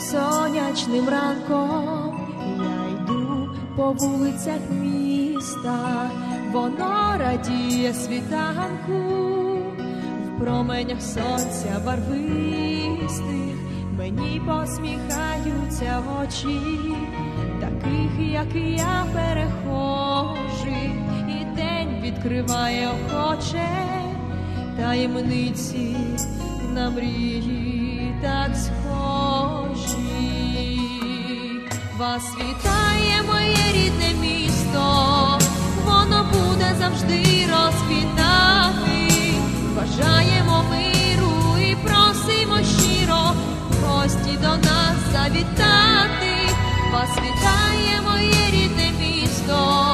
Кожним ранком. Я йду по вулицях міста, воно радіє світанку, в променях сонця барвистих, мені посміхаються очі, таких, як я, перехожих, і день відкриває охоче таємниці на мрії так схожі. Вас вітає моє рідне місто, воно буде завжди розквітати. Бажаємо миру і просимо щиро гості до нас завітати. Вас вітає моє рідне місто,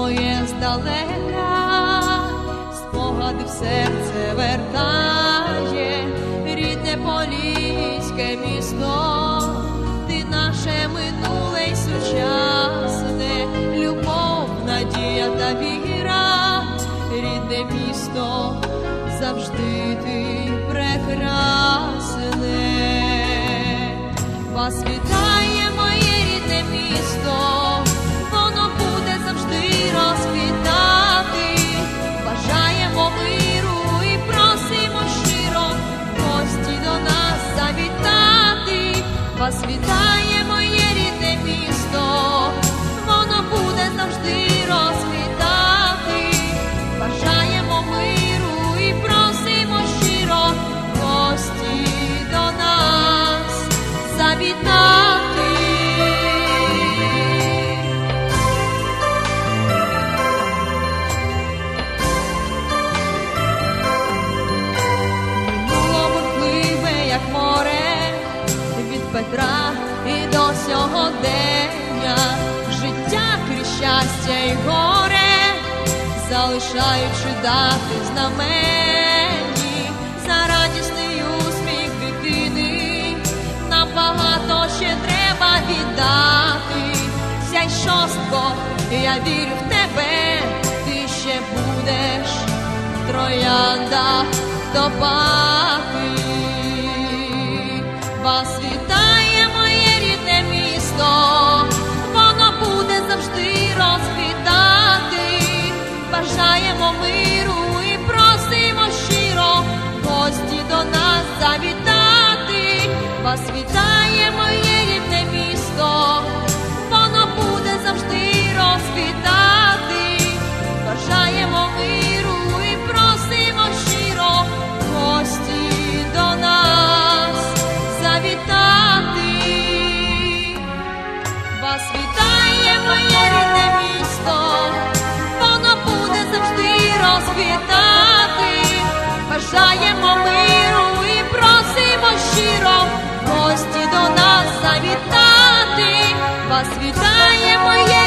моє здалека, спогади в серце вертає, рідне поліське місто, ти наше минуле й сучасне, любов, надія та віра, рідне місто, завжди ти прекрасне. І до сьогодення, життя крізь щастя і горе, залишаючи дати знамені, за радісний усміх дитини, нам багато ще треба віддати. Сяй шостко, я вірю в тебе, ти ще будеш в трояндах допати. Вас вітає Вас вітає світає моє.